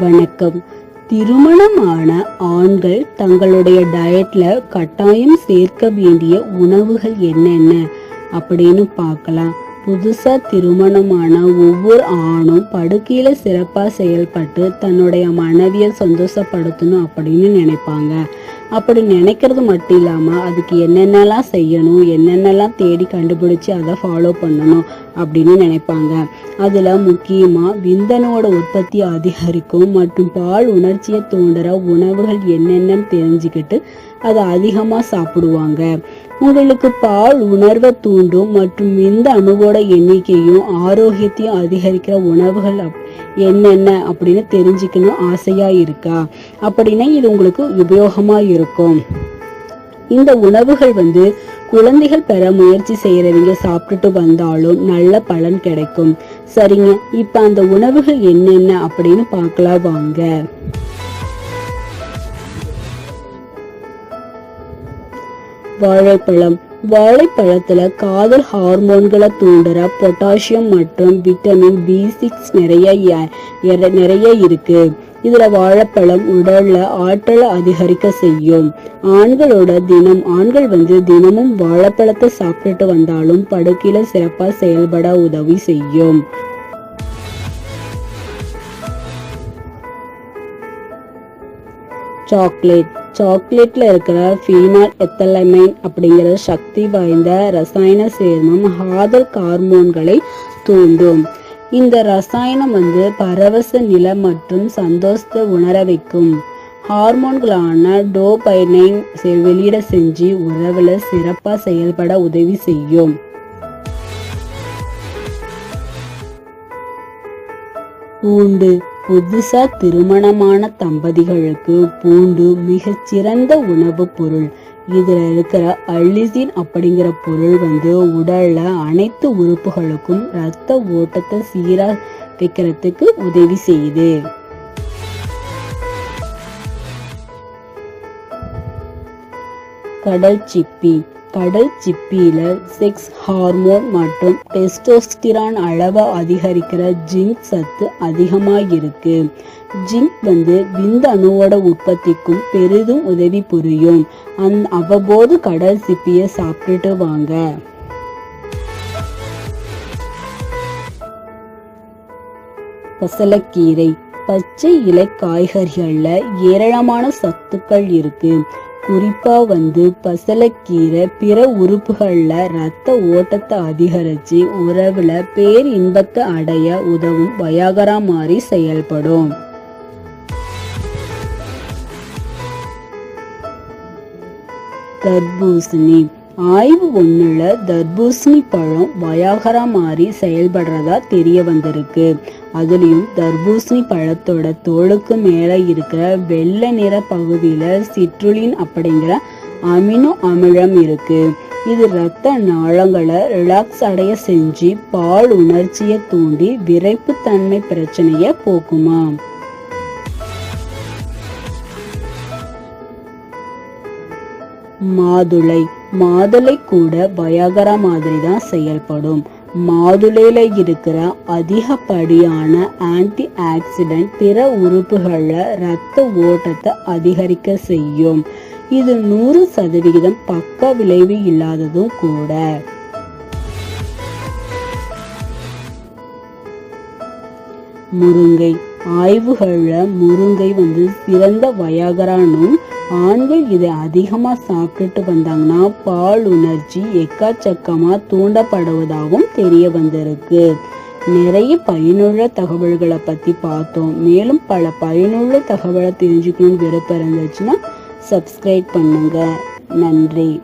வணக்கம். திருமணமான ஆண்கள் தங்களுடைய டயட்ல கட்டாயம் சேர்க்க வேண்டிய உணவுகள் என்னென்ன அப்படின்னு பார்க்கலாம். புதுசா திருமணமான ஒவ்வொரு ஆணும் படுக்கையில சிறப்பா செயல்பட்டு தன்னுடைய மனைவியை சந்தோஷப்படுத்தணும் அப்படின்னு நினைப்பாங்க. அப்படி நினைக்கிறது மட்டும் இல்லாம அதுக்கு என்னென்னலாம் செய்யணும் என்னென்னலாம் தேடி கண்டுபிடிச்சு அதை ஃபாலோ பண்ணணும் அப்படின்னு நினைப்பாங்க. அதுல முக்கியமா விந்தனோட உற்பத்தி அதிகரிக்கும் மற்றும் பால் உணர்ச்சியை தூண்டுற உணவுகள் என்னென்னன்னு தெரிஞ்சுக்கிட்டு அதை அதிகமா சாப்பிடுவாங்க. உங்களுக்கு பால் உணர்வை தூண்டும் மற்றும் இந்த அணுவோட எண்ணிக்கையும் ஆரோக்கியத்தையும் அதிகரிக்கிற உணவுகள் என்னென்ன அப்படின்னு தெரிஞ்சுக்கணும் ஆசையா இருக்கா? அப்படின்னா இது உங்களுக்கு உபயோகமா இருக்கும். இந்த உணவுகள் வந்து குழந்தைகள் பெற முயற்சி செய்யறவங்க சாப்பிட்டுட்டு வந்தாலும் நல்ல பலன் கிடைக்கும். சரிங்க? இப்ப அந்த உணவுகள் என்னென்ன அப்படின்னு பார்க்கலாம் வாங்க. வாழைப்பழம். வாழைப்பழத்துல காதல் ஹார்மோன்களை தூண்டுற பொட்டாசியம் மற்றும் விட்டமின் பி சிக்ஸ் நிறைய நிறைய இருக்கு. இதுல வாழைப்பழம் உடல்ல ஆற்றலை அதிகரிக்க செய்யும். ஆண்களோட தினம் ஆண்கள் வந்து தினமும் வாழைப்பழத்தை சாப்பிட்டுட்டு வந்தாலும் படுக்கையில சிறப்பா செயல்பட உதவி செய்யும். சாக்லேட் சாக்லேட்ல இருக்கிற ஃபீனால் எத்தலமைன் அப்படிங்கிற சக்தி வாய்ந்த ரசாயன சேர்மம் ஹாதல் ஹார்மோன்களை தூண்டும். இந்த ரசாயனம் வந்து பரவச நிலை மற்றும் சந்தோஷத்தை உணர வைக்கும். ஹார்மோன்களான டோபைனைன் வெளியிட செஞ்சு உறவுல சிறப்பா செயல்பட உதவி செய்யும். பூண்டு புதுசா திருமணமான தம்பதிகளுக்கு பூண்டு மிகச்சிறந்த உணவுப் பொருள். இதுல இருக்கிற அள்ளிசின் அப்படிங்கிற பொருள் வந்து உடல்ல அனைத்து உறுப்புகளுக்கும் ரத்த ஓட்டத்தை சீரா வைக்கிறதுக்கு உதவி செய்யுது. கடல் சிப்பி. கடல் சிப்பியில செக்ஸ் ஹார்மோன் மற்றும் டெஸ்டோஸ்டிரான் அளவை அதிகரிக்கிற ஜிங்க் சத்து அதிகமா இருக்கு ஜிங்க் வந்து விந்த அணுவோட உற்பத்திக்கும் பெரிதும் உதவி புரியும். அந் அவ்வப்போது கடல் சிப்பியை சாப்பிட்டுட்டு வாங்க. பசலக்கீரை பச்சை இலை காய்கறிகள்ல ஏராளமான சத்துக்கள் இருக்கு. குறிப்பா வந்து பசலக்கீரை பிற உறுப்புகள்ல ரத்த ஓட்டத்தை அதிகரிச்சு உறவுல பேர் இன்பத்தை அடைய உதவும் வயாகரா மாதிரி செயல்படும். தர்பூசணி. ஆய்வு ஒண்ணுல தர்பூசணி பழம் வயாகரா மாதிரி செயல்படுறதா தெரிய வந்திருக்கு. அதுலயும் தர்பூசணி பழத்தோட தோலுக்கு மேல இருக்கிற வெள்ளை நிற பகுதியில சிட்ருலின் அப்படிங்கிற அமினோ அமிலம் இருக்கு. இது ரத்த நாளங்களை ரிலாக்ஸ் அடைய செஞ்சு பால் உணர்ச்சியை தூண்டி விரைப்புத்தன்மை பிரச்சனைய போக்குமா? மாதுளை மாதுளை கூட வயாகரா மாதிரி தான் செயல்படும். மாதுளையில இருக்கிற அதிகப்படியான ஆன்டி ஆக்சிடென்ட் பிற உறுப்புகள்ல ரத்த ஓட்டத்தை அதிகரிக்க செய்யும். இது நூறு சதவிகிதம் பக்க விளைவு இல்லாததும் கூட. முருங்கை. ஆய்வுகள்ல முருங்கை வந்து சிறந்த வயாகரானும் ஆண்கள் இதை அதிகமா சாப்பிட்டுட்டு வந்தாங்கன்னா பால் உணர்ச்சி எக்கச்சக்கமா தூண்டப்படுவதாகவும் தெரிய வந்திருக்கு. நிறைய பயனுள்ள தகவல்களை பத்தி பார்த்தோம். மேலும் பல பயனுள்ள தகவலை தெரிஞ்சுக்கணும்னு விருப்பம் இருந்துச்சுன்னா சப்ஸ்கிரைப் பண்ணுங்க. நன்றி.